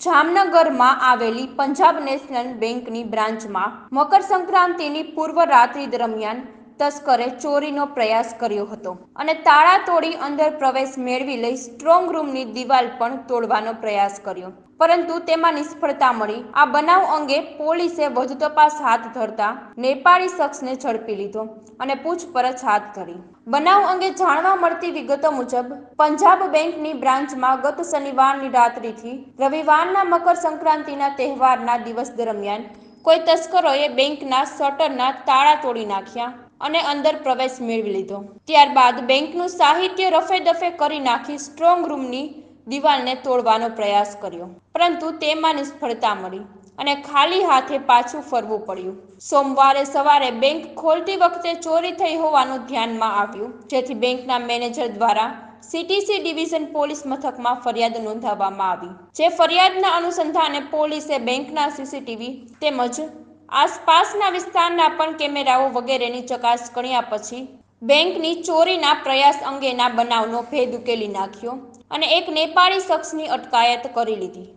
જામનગરમાં આવેલી પંજાબ નેશનલ બેંકની બ્રાન્ચમાં મકર સંક્રાંતિની પૂર્વ રાત્રિ દરમિયાન તસ્કરે ચોરીનો પ્રયાસ કર્યો હતો અને તાળા તોડી અંદર પ્રવેશ મેળવી લઈ સ્ટ્રોંગ રૂમની દિવાલ પણ તોડવાનો પ્રયાસ કર્યો. પરંતુ તેમાં નિષ્ફળતા મળી. આ બનાવ અંગે પોલીસે વધુ તપાસ હાથ ધરતા નેપાળી શખ્સને ઝડપી લીધો અને પૂછપરછ હાથ ધરી. બનાવ અંગે જાણવા મળતી વિગતો મુજબ, પંજાબ બેંકની બ્રાન્ચમાં ગત શનિવારની રાત્રિથી રવિવારના મકર સંક્રાંતિના તહેવારના દિવસ દરમિયાન કોઈ તસ્કરોએ બેંકના શટરના તાળા તોડી નાખ્યા. અને અંદર પ્રવેશ મેળવી લીધો. ત્યારબાદ બેંકનું સાહિત્ય રફે દફે કરી નાખી સ્ટ્રોંગ રૂમની દિવાલને તોડવાનો પ્રયાસ કર્યો. પરંતુ તેમાં નિષ્ફળતા મળી અને ખાલી હાથે પાછું ફરવું પડ્યું. સોમવારે સવારે બેંક ખોલતી વખતે ચોરી થઈ હોવાનું ધ્યાનમાં આવ્યું, જેથી બેંકના મેનેજર દ્વારા સીટીસી ડિવિઝન પોલીસ મથકમાં ફરિયાદ નોંધાવવામાં આવી. જે ફરિયાદના અનુસંધાને પોલીસે બેંકના સીસીટીવી તેમજ આસપાસના વિસ્તારના પણ કેમેરાઓ વગેરેની ચકાસ કર્યા પછી બેંકની ચોરીના પ્રયાસ અંગેના બનાવનો ભેદ ઉકેલી નાખ્યો અને એક નેપાળી શખ્સની અટકાયત કરી લીધી.